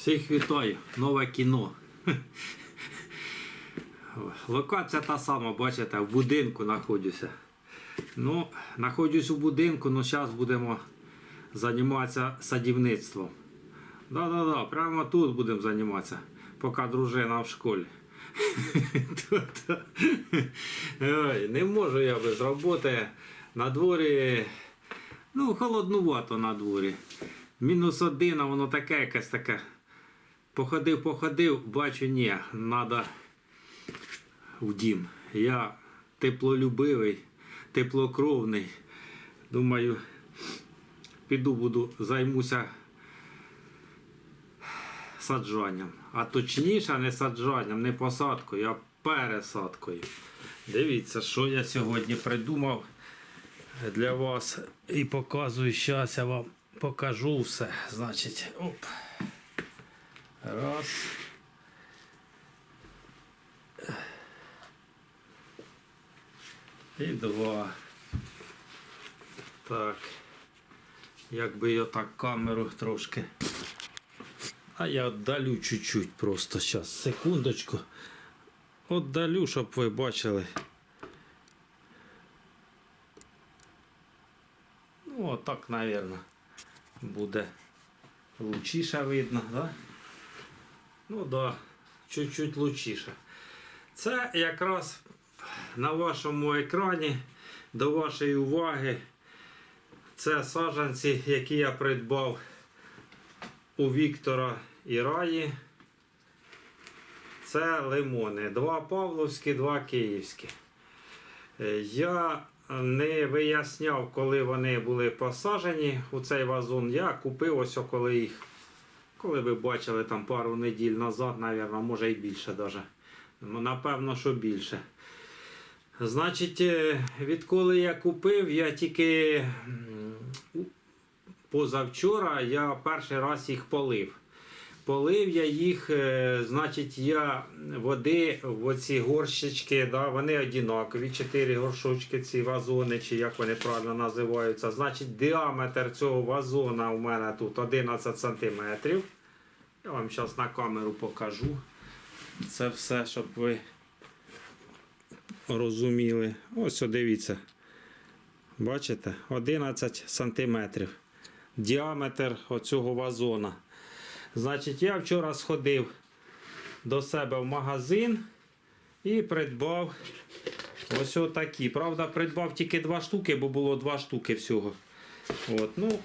Всіх вітаю, нове кіно. Локація та сама, бачите, в будинку знаходжуся. Ну, знаходжусь у будинку, але зараз будемо займатися садівництвом. Да-да-да, прямо тут будемо займатися, поки дружина в школі. Ой, не можу я без роботи. На дворі, ну, холоднувато на дворі. Мінус один, а воно таке якесь таке. Походив, походив, бачу, ні, треба в дім. Я теплолюбивий, теплокровний. Думаю, піду буду, займуся саджанням. А точніше, не саджанням, не посадкою, а пересадкою. Дивіться, що я сьогодні придумав для вас і показую. Зараз я вам покажу все. Значить, оп. Раз. І два. Так. Якби я так камеру трошки. А я віддалю чуть-чуть просто зараз. Секундочку. Отдалю, щоб ви бачили. Ну, отак, мабуть, буде лучіше видно, да? Ну да, чуть-чуть лучіше. Це якраз на вашому екрані до вашої уваги. Це саджанці, які я придбав у Віктора і Раї. Це лимони. Два павловські, два київські. Я не виясняв, коли вони були посаджені у цей вазон. Я купив ось коли їх. Коли ви бачили там пару неділь назад, навірно, може і більше даже. Ну, Напевно, що більше. Значить, е, відколи я купив, я тільки позавчора я перший раз їх полив. Полив я їх, е, значить, я води в оці горщички, да, вони одинакові, 4 горшочки, ці вазони, чи як вони правильно називаються. Значить, діаметр цього вазона у мене тут 11 см. Я вам зараз на камеру покажу. Це все, щоб ви розуміли. Ось дивіться. Бачите? 11 сантиметрів. Діаметр оцього вазона. Значить, я вчора сходив до себе в магазин і придбав ось отакі. Правда, придбав тільки два штуки, бо було два штуки всього. От, ну,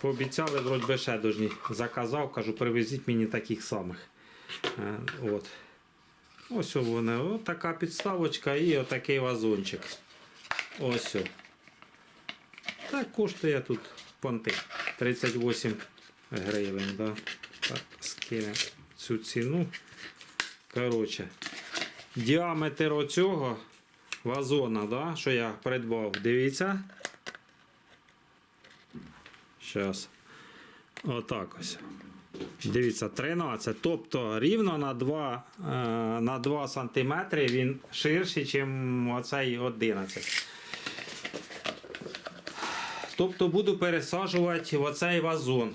пообіцяли, вроді би ще дожні. Заказав, кажу, привезіть мені таких самих. Е, От. Ось вони. Ось така підставочка і отакий вазончик. Ось. Так коштує тут понти 38 гривень. Да? Так, цю ціну. Коротше, діаметр оцього вазона, да, що я придбав, дивіться. Зараз. Отак ось. Дивіться, 13. Тобто рівно на 2, е, на 2 см він ширший, ніж оцей 11. Тобто буду пересаджувати оцей вазон.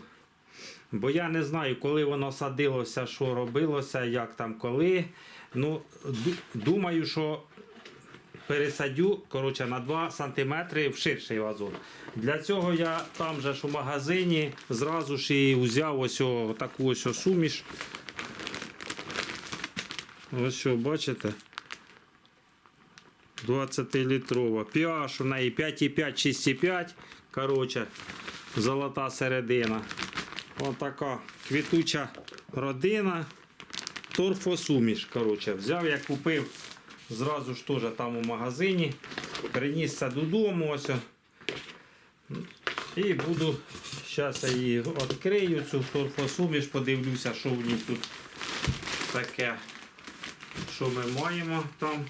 Бо я не знаю, коли воно садилося, що робилося, як там коли. Ну, думаю, що пересадю коротше, на 2 см в ширший вазон. Для цього я там же ж у магазині зразу ж і взяв ось о, таку ось о суміш. Ось що, бачите? 20-літрова. pH у неї 5,5, 6,5. Коротше, золота середина. Ось така квітуча родина. Торфосуміш. Коротше, взяв, я купив зразу ж теж там у магазині. Приніс це додому. Ось. І буду, зараз я її відкрию, цю торфосуміш, подивлюся, що в ній тут таке, що ми маємо там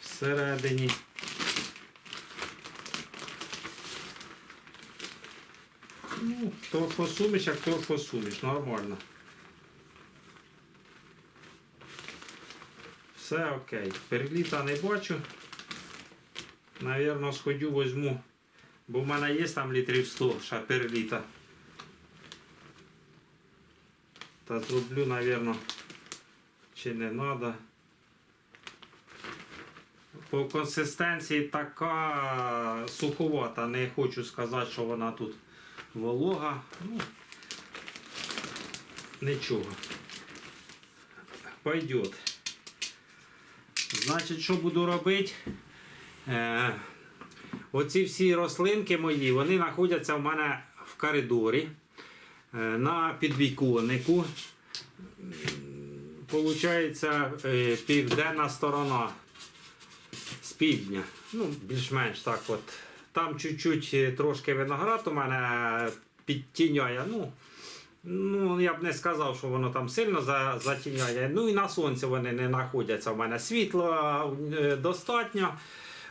всередині. Ну, торфосуміш, як торфосуміш, нормально. Все окей. Перліта не бачу. Навірно, сходю, возьму. Бо в мене є там літрів 100 ще перліта. Та зроблю, напевно, чи не треба. По консистенції така суховата. Не хочу сказати, що вона тут волога. Ну, нічого. Пойдет. Значить, що буду робити? Е, оці всі рослинки мої, вони знаходяться в мене в коридорі е, на підвіконнику. Получається е, південна сторона з півдня. Ну, більш-менш так от. Там чуть-чуть е, трошки виноград у мене підтіняє. Ну, ну, я б не сказав, що воно там сильно за, затіняє. Ну і на сонці вони не знаходяться. У мене світла е, достатньо.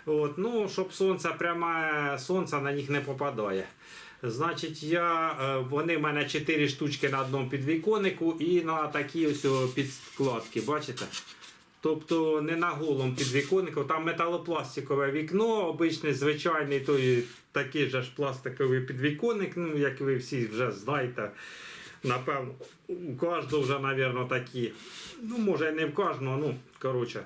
От, ну, щоб сонце пряме сонце на них не попадає. Значить, я, е, вони в мене 4 штучки на одному підвіконнику і на такі ось підкладки, бачите? Тобто не на голому підвіконнику, там металопластикове вікно, обичний, звичайний той такий же ж пластиковий підвіконник, ну, як ви всі вже знаєте. Напевно, у кожного вже, мабуть, такі. Ну, може, не в кожного, ну, коротше,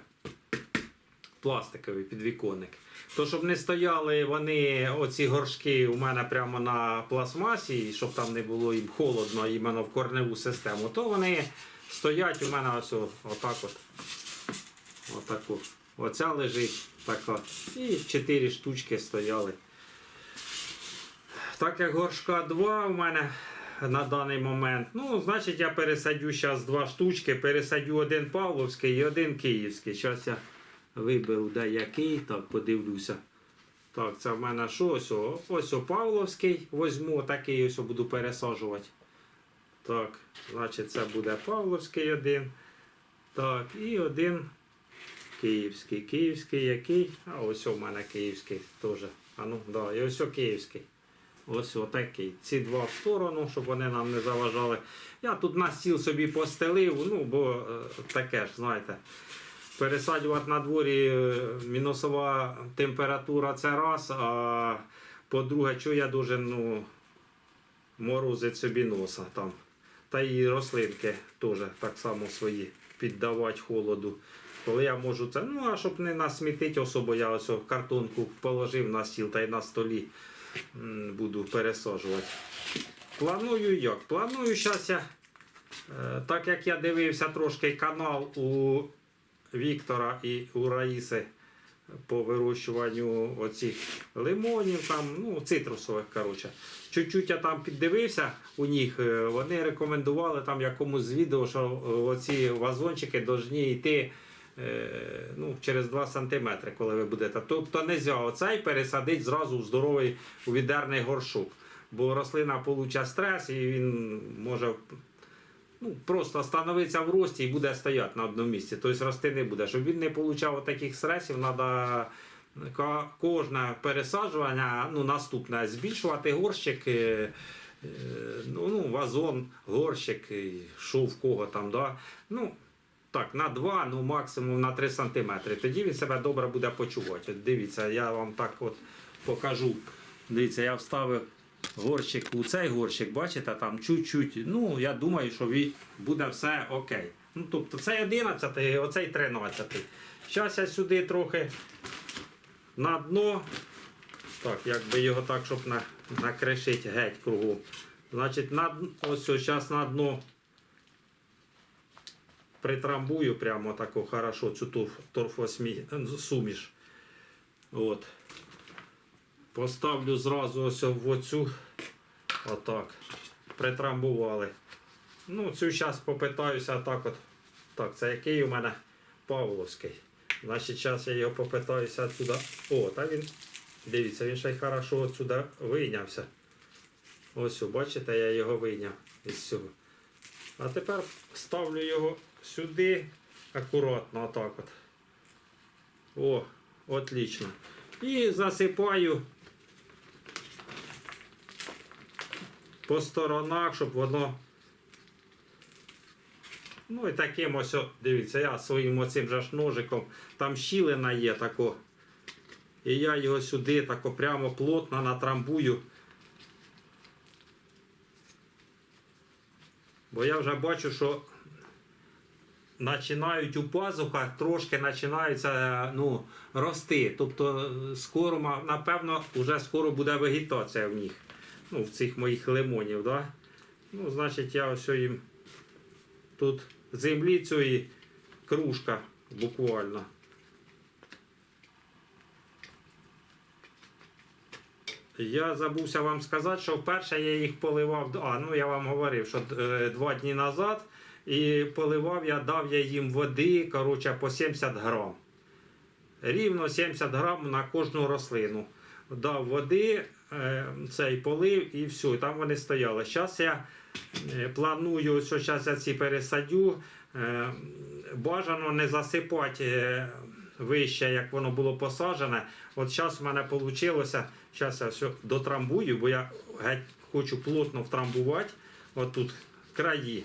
пластиковий підвіконник. То, щоб не стояли вони, оці горшки у мене прямо на пластмасі, і щоб там не було їм холодно іменно в корневу систему, то вони стоять у мене ось отак от. Отаку. Оця лежить така. І чотири штучки стояли. Так як горшка 2 у мене на даний момент, ну, значить я пересадю зараз два штучки, пересадю один Павловський і один Київський. Зараз я виберу де який, так подивлюся. Так, це в мене що ось? о? Ось о Павловський возьму, такий ось буду пересаджувати. Так, значить це буде Павловський один. Так, і один Київський. Київський який? А ось у мене київський теж. А ну, да, і ось о київський. Ось отакий. Ці два в сторону, щоб вони нам не заважали. Я тут на стіл собі постелив, ну, бо е, таке ж, знаєте. Пересаджувати на дворі е, мінусова температура це раз, а по-друге, що я дуже ну, морозить собі носа там. Та і рослинки теж так само свої піддавати холоду. Коли я можу це, ну а щоб не насмітити особо, я ось картонку положив на стіл та й на столі буду пересаджувати. Планую як? Планую зараз я, е, так як я дивився трошки канал у Віктора і у Раїси по вирощуванню оцих лимонів, там, ну, цитрусових, коротше. Чуть-чуть я там піддивився у них, е, вони рекомендували там якомусь з відео, що е, оці вазончики повинні йти ну, через 2 см, коли ви будете. Тобто не можна оцей пересадити зразу в здоровий у відерний горшок. Бо рослина получить стрес і він може ну, просто становиться в рості і буде стояти на одному місці. Тобто рости не буде. Щоб він не отримав таких стресів, треба кожне пересаджування, ну, наступне, збільшувати горщик. е, е, Ну, ну, вазон, горщик, е, що в кого там, да? ну, так, на 2, ну максимум на 3 см. Тоді він себе добре буде почувати. Дивіться, я вам так от покажу. Дивіться, я вставив горщик у цей горщик, бачите, там чуть-чуть. Ну, я думаю, що буде все окей. Ну, тобто цей 11, оцей 13. Зараз я сюди трохи на дно. Так, якби його так, щоб на, накришити геть кругом. Значить, на, ось зараз на дно притрамбую прямо таку хорошо цю торф- торфосмі суміш. От. Поставлю зразу ось в оцю. Отак. Притрамбували. Ну, цю зараз попитаюся так от. Так, це який у мене Павловський. Значить, зараз я його попитаюся отсюда. О, та він. Дивіться, він ще й хорошо отсюда вийнявся. Ось, бачите, я його вийняв із цього. А тепер ставлю його сюди акуратно, отак от. О, отлично. І засипаю по сторонах, щоб воно. Ну і таким ось, дивіться, я своїм оцим же ж ножиком, там щілина є тако. І я його сюди тако прямо плотно натрамбую. Бо я вже бачу, що починають у пазухах трошки починаються ну, рости. Тобто е, скоро, напевно, вже скоро буде вегетація в них. Ну, в цих моїх лимонів. Да? Ну, значить, я ось їм тут землі цієї кружка буквально. Я забувся вам сказати, що вперше я їх поливав. А, ну я вам говорив, що е, два дні назад і поливав я, дав я їм води, коротше, по 70 грам. Рівно 70 грам на кожну рослину. Дав води, е, цей полив і все, там вони стояли. Зараз я е, планую, що зараз я ці пересадю. Бажано не засипати вище, як воно було посаджене. От зараз в мене вийшло, зараз я все дотрамбую, бо я геть хочу плотно втрамбувати. От тут краї,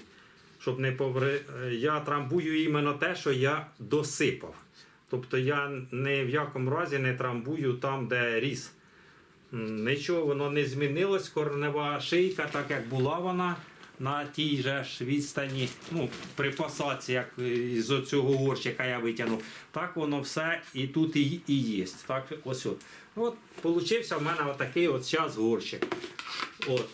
щоб не поври... Я трамбую іменно те, що я досипав. Тобто я ні в якому разі не трамбую там, де ріс. Нічого воно не змінилось. Корнева шийка, так як була вона на тій же ж відстані, ну, при посадці, як з цього горщика я витягнув, так воно все і тут і, і є. Так, ось от. От, получився в мене отакий от час горщик. От.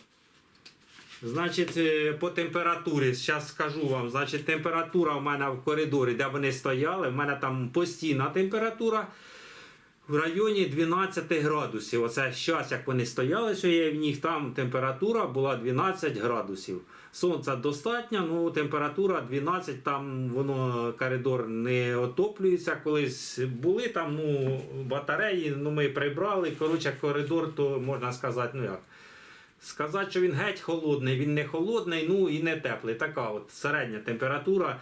Значить, е, по температурі, зараз скажу вам, значить, температура в мене в коридорі, де вони стояли, в мене там постійна температура в районі 12 градусів. Оце зараз, як вони стояли, що я в них, там температура була 12 градусів. Сонця достатньо, ну температура 12, там воно коридор не отоплюється. Колись були там ну, батареї, ну ми прибрали. Коротше, коридор, то можна сказати, ну як. Сказати, що він геть холодний, він не холодний, ну і не теплий. Така от середня температура.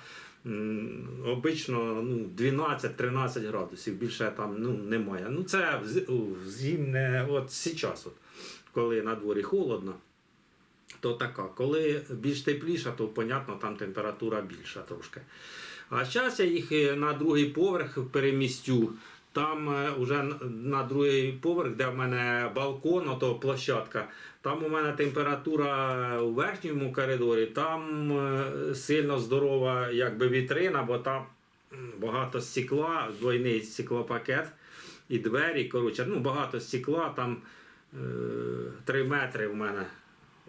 Обично ну, 12-13 градусів, більше там ну, немає. Ну це в зи- в зимне, от зараз, от, коли на дворі холодно, то така. Коли більш тепліша, то понятно, там температура більша трошки. А зараз я їх е, на другий поверх перемістю. Там вже на другий поверх, де в мене балкон, ото площадка, там у мене температура у верхньому коридорі, там е, сильно здорова якби вітрина, бо там багато стекла, двойний стеклопакет і двері. Коротше, ну, багато стекла, там е, 3 метри в мене.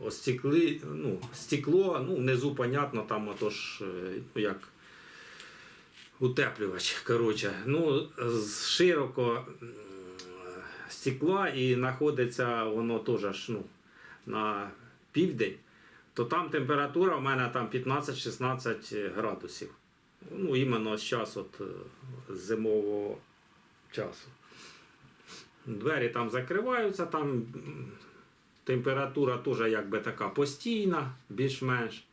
О, стекли, ну, стекло, ну, внизу, понятно, там отож, е, ну, як утеплювач. Коротше, ну, широко стекла і знаходиться воно теж ну, на південь, то там температура в мене там 15-16 градусів. Ну, іменно зараз от, е, з зимового часу. Двері там закриваються, там температура теж якби така постійна, більш-менш.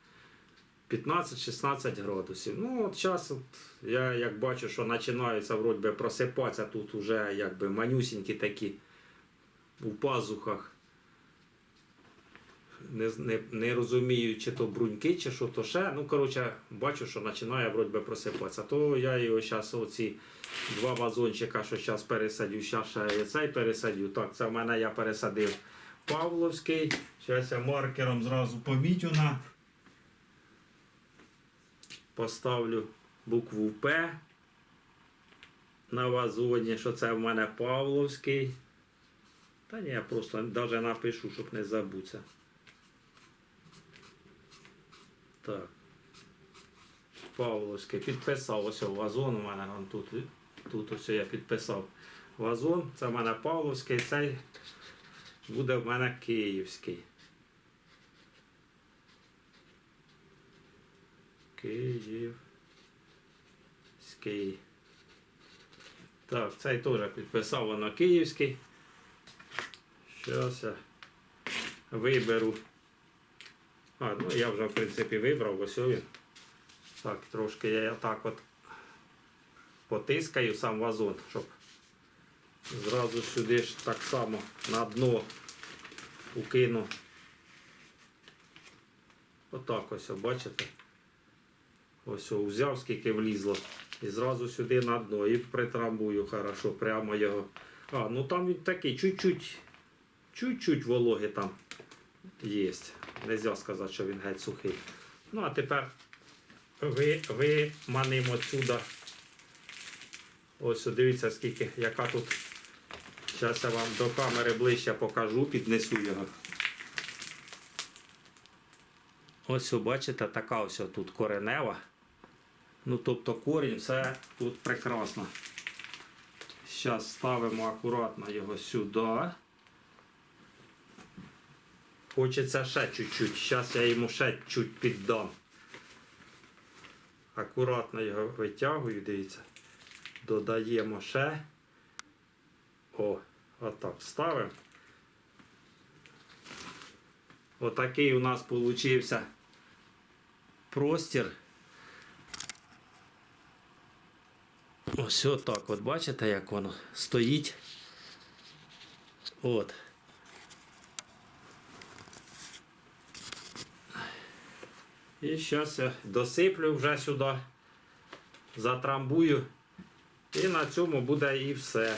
15-16 градусів. Ну, от зараз от, я як бачу, що починаються вроді просипатися тут вже якби манюсінькі такі у пазухах. Не, не, не розумію, чи то бруньки, чи що то ще. Ну, коротше, бачу, що починає вроді просипатися. То я його зараз оці два вазончика, що зараз пересадю, зараз ще цей пересадю. Так, це в мене я пересадив Павловський. Зараз я маркером зразу помітю на поставлю букву П на вазоні, що це в мене Павловський. Та ні, я просто навіть напишу, щоб не забутися. Так. Павловський. Підписав ось вазон у мене он тут. Тут ось я підписав вазон. Це в мене Павловський, цей буде в мене Київський. Київський. Так, цей теж підписав воно київський. Зараз я виберу. А, ну я вже в принципі вибрав, ось він. Так, трошки я так от потискаю сам вазон, щоб зразу сюди ж так само на дно укину. Отак ось, бачите? Ось взяв, скільки влізло. І зразу сюди на дно і притрамбую хорошо, прямо його. А, ну там він такий, чуть-чуть, чуть-чуть вологи там є. Нельзя сказати, що він геть сухий. Ну, а тепер ви, виманимо отсюда. Ось дивіться, скільки, яка тут. Зараз я вам до камери ближче покажу, піднесу його. Ось бачите, така ось тут коренева. Ну, тобто корінь, все тут прекрасно. Зараз ставимо акуратно його сюди. Хочеться ще чуть-чуть. Зараз я йому ще чуть піддам. Акуратно його витягую, дивіться. Додаємо ще. О, отак ставимо. Отакий у нас получився простір. Ось отак, от бачите, як воно стоїть. От. І зараз я досиплю вже сюди, затрамбую. І на цьому буде і все.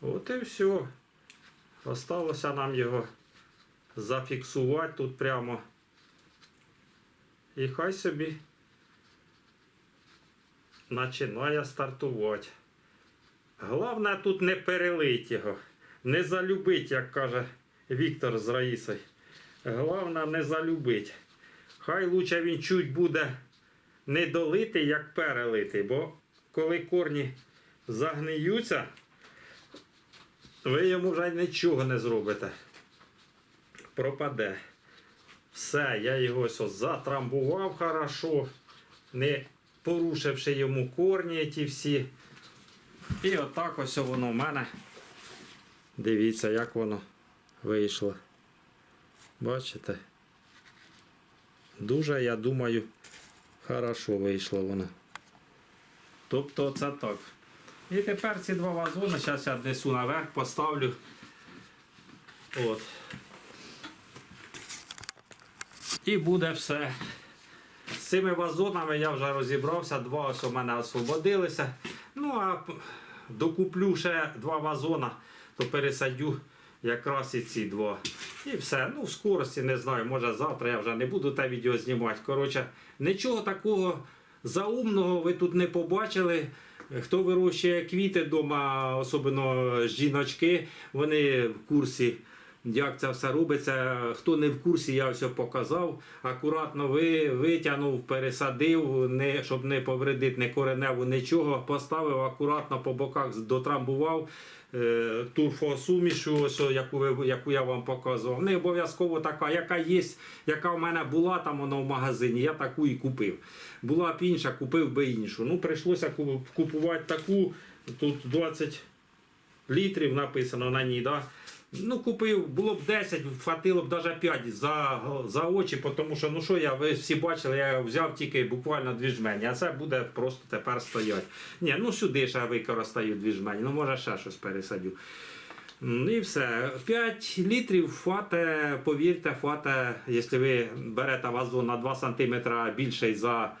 От і все. Осталося нам його зафіксувати тут прямо. І хай собі починає стартувати. Головне тут не перелить його, не залюбить, як каже Віктор з Раїсою. Головне не залюбить. Хай лучше він чуть буде не долитий, як перелитий, бо коли корні загниються, ви йому вже нічого не зробите. Пропаде. Все, я його ось затрамбував хорошо, не порушивши йому корні ті всі. І отак ось воно в мене. Дивіться, як воно вийшло. Бачите? Дуже, я думаю, хорошо вийшло воно. Тобто це так. І тепер ці два вазони, зараз я несу наверх, поставлю. От. І буде все. З цими вазонами я вже розібрався, два ось у мене освободилися. Ну а докуплю ще два вазона, то пересадю якраз і ці два. І все. Ну, в скорості не знаю, може завтра я вже не буду те відео знімати. Коротше, нічого такого заумного ви тут не побачили. Хто вирощує квіти вдома, особливо жіночки, вони в курсі як це все робиться. Хто не в курсі, я все показав. Акуратно ви, витягнув, пересадив, не, щоб не повредити не кореневу, нічого. Поставив акуратно по боках, дотрамбував е, турфосумішу, ось, яку, ви, яку я вам показував. Не обов'язково така, яка є, яка в мене була там вона в магазині, я таку і купив. Була б інша, купив би іншу. Ну, прийшлося купувати таку. Тут 20 літрів написано на ній. Да? Ну, купив, було б 10, хватило б навіть 5 за, за очі, тому що, ну що я, ви всі бачили, я взяв тільки буквально дві жмені, а це буде просто тепер стояти. Ні, ну сюди ще використаю дві жмені, ну може ще щось пересадю. І все. 5 літрів фате, повірте, фате, якщо ви берете вазон на 2 см більший за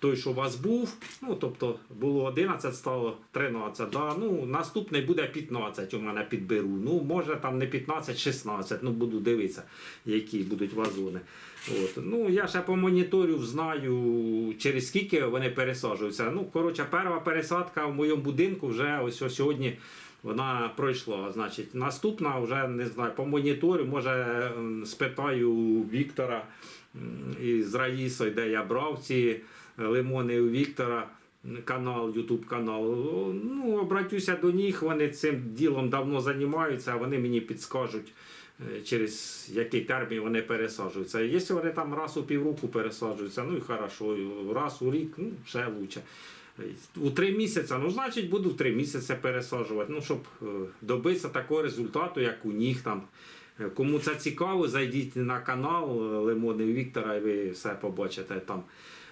той, що у вас був, ну тобто було 11, стало 13. Да? Ну, наступний буде 15 у мене підберу. Ну, може там не 15, 16, ну буду дивитися, які будуть вазони. От. Ну, я ще по моніторю знаю, через скільки вони пересаджуються. Ну, коротше, перша пересадка в моєму будинку вже ось, сьогодні. Вона пройшла. Значить, наступна вже не знаю, по моніторю, може спитаю Віктора із Раїсою, де я брав ці лимони у Віктора. Канал, Ютуб канал. Ну, обратюся до них, вони цим ділом давно займаються, а вони мені підскажуть, е, через який термін вони пересаджуються. Якщо вони там раз у півроку пересаджуються, ну і хорошо, раз у рік, ну ще лучше. У три місяці, ну значить буду в три місяці пересаджувати. Ну, щоб е, добитися такого результату, як у них там. Е, Кому це цікаво, зайдіть на канал е, Лимони Віктора, і ви все побачите там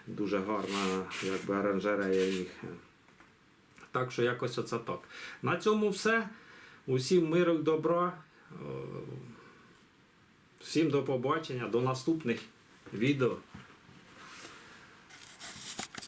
дуже гарна якби, оранжерея їх. Так що якось оце так. На цьому все. Усім миру і добра. Е, Всім до побачення, до наступних відео.